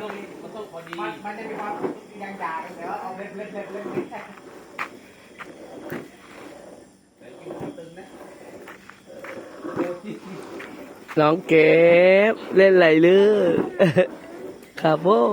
ต้องมันต้องพอดีมันมันจะมีความยังด่ากันแต่ว่าเอาเล็บเล็บเล็บเล็บเล็บแต่กินตึงนะเร็วจริงน้องเก็บเล่นไหลลือครับผม